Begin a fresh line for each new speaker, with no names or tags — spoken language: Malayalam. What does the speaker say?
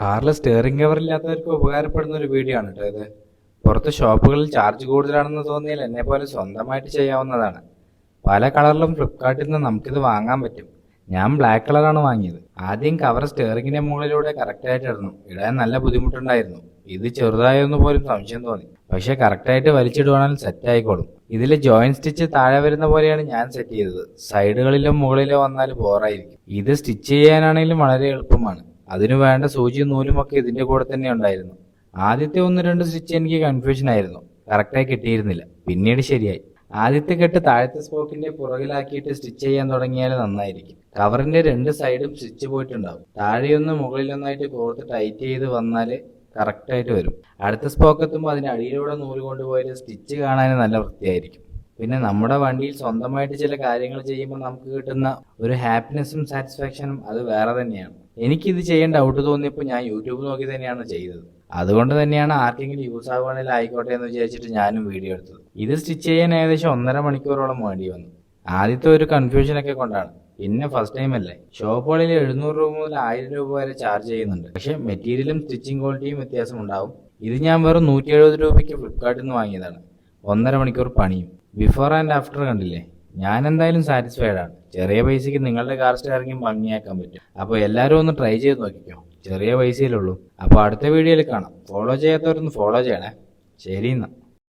കാറിൽ സ്റ്റിയറിംഗ് കവർ ഇല്ലാത്തവർക്ക് ഉപകാരപ്പെടുന്ന ഒരു വീഡിയോ ആണ് ഇത്. പുറത്ത് ഷോപ്പുകളിൽ ചാർജ് കൂടുതലാണെന്ന് തോന്നിയാൽ എന്നെ പോലെ സ്വന്തമായിട്ട് ചെയ്യാവുന്നതാണ്. പല കളറിലും ഫ്ലിപ്കാർട്ടിൽ നിന്ന് നമുക്കിത് വാങ്ങാൻ പറ്റും. ഞാൻ ബ്ലാക്ക് കളറാണ് വാങ്ങിയത്. ആദ്യം കവർ സ്റ്റിയറിംഗിന്റെ മുകളിലൂടെ കറക്റ്റായിട്ട് ഇടണം. ഇടാൻ നല്ല ബുദ്ധിമുട്ടുണ്ടായിരുന്നു. ഇത് ചെറുതായെന്ന് പോലും സംശയം തോന്നി. പക്ഷെ കറക്റ്റായിട്ട് വലിച്ചിടുവാണെങ്കിൽ സെറ്റ് ആയിക്കോളും. ഇതിൽ ജോയിൻ സ്റ്റിച്ച് താഴെ വരുന്ന പോലെയാണ് ഞാൻ സെറ്റ് ചെയ്തത്. സൈഡുകളിലും മുകളിലോ വന്നാൽ ബോറായിരിക്കും ഇത് സ്റ്റിച്ച് ചെയ്യാനാണെങ്കിലും വളരെ എളുപ്പമാണ്. അതിനു വേണ്ട സൂചിയും നൂലും ഒക്കെ ഇതിന്റെ കൂടെ തന്നെ ഉണ്ടായിരുന്നു. ആദ്യത്തെ ഒന്ന് രണ്ട് സ്റ്റിച്ച് എനിക്ക് കൺഫ്യൂഷൻ ആയിരുന്നു. കറക്റ്റായി കിട്ടിയിരുന്നില്ല. പിന്നീട് ശരിയായി. ആദ്യത്തെ കെട്ട് താഴത്തെ സ്പോക്കിന്റെ പുറകിലാക്കിയിട്ട് സ്റ്റിച്ച് ചെയ്യാൻ തുടങ്ങിയാൽ നന്നായിരിക്കും. കവറിന്റെ രണ്ട് സൈഡും സ്റ്റിച്ച് പോയിട്ടുണ്ടാവും. താഴെയൊന്ന് മുകളിലൊന്നായിട്ട് കോർത്ത് ടൈറ്റ് ചെയ്ത് വന്നാൽ കറക്റ്റായിട്ട് വരും. അടുത്ത സ്പോക്ക് എത്തുമ്പോൾ അതിന് അടിയിലൂടെ നൂൽ കൊണ്ടുപോയാൽ സ്റ്റിച്ച് കാണാൻ നല്ല വൃത്തിയായിരിക്കും. പിന്നെ നമ്മുടെ വണ്ടിയിൽ സ്വന്തമായിട്ട് ചില കാര്യങ്ങൾ ചെയ്യുമ്പോൾ നമുക്ക് കിട്ടുന്ന ഒരു ഹാപ്പിനെസ്സും സാറ്റിസ്ഫാക്ഷനും അത് വേറെ തന്നെയാണ്. എനിക്കിത് ചെയ്യാൻ ഡൗട്ട് തോന്നിയപ്പോൾ ഞാൻ യൂട്യൂബ് നോക്കി തന്നെയാണ് ചെയ്തത്. അതുകൊണ്ട് തന്നെയാണ് ആർക്കെങ്കിലും യൂസ് ആവുകയാണെങ്കിൽ ആയിക്കോട്ടെ എന്ന് വിചാരിച്ചിട്ട് ഞാനും വീഡിയോ എടുത്തത്. ഇത് സ്റ്റിച്ച് ചെയ്യാൻ ഏകദേശം ഒന്നര മണിക്കൂറോളം വേണ്ടി വന്നു. ആദ്യത്തെ ഒരു കൺഫ്യൂഷനൊക്കെ കൊണ്ടാണ്. പിന്നെ ഫസ്റ്റ് ടൈം അല്ലേ? ഷോപ്പുകളിൽ എഴുന്നൂറ് രൂപ മുതൽ ആയിരം രൂപ വരെ ചാർജ് ചെയ്യുന്നുണ്ട്. പക്ഷെ മെറ്റീരിയലും സ്റ്റിച്ചിങ് ക്വാളിറ്റിയും വ്യത്യാസം ഉണ്ടാവും. ഇത് ഞാൻ വെറും നൂറ്റി എഴുപത് രൂപയ്ക്ക് ഫ്ലിപ്കാർട്ടിൽ നിന്ന് വാങ്ങിയതാണ്. ഒന്നര മണിക്കൂർ പണിയും. ബിഫോർ ആൻഡ് ആഫ്റ്റർ കണ്ടില്ലേ? ഞാൻ എന്തായാലും സാറ്റിസ്ഫൈഡ് ആണ്. ചെറിയ പൈസയ്ക്ക് നിങ്ങളുടെ കാർ സ്റ്റാറിങ്ങും ഭംഗിയാക്കാൻ പറ്റും. അപ്പോൾ എല്ലാവരും ഒന്ന് ട്രൈ ചെയ്ത് നോക്കിക്കോ. ചെറിയ പൈസയിലുള്ളൂ അപ്പോൾ അടുത്ത വീഡിയോയിൽ കാണാം. ഫോളോ ചെയ്യാത്തവരൊന്ന് ഫോളോ ചെയ്യണേ. ശരി എന്നാ.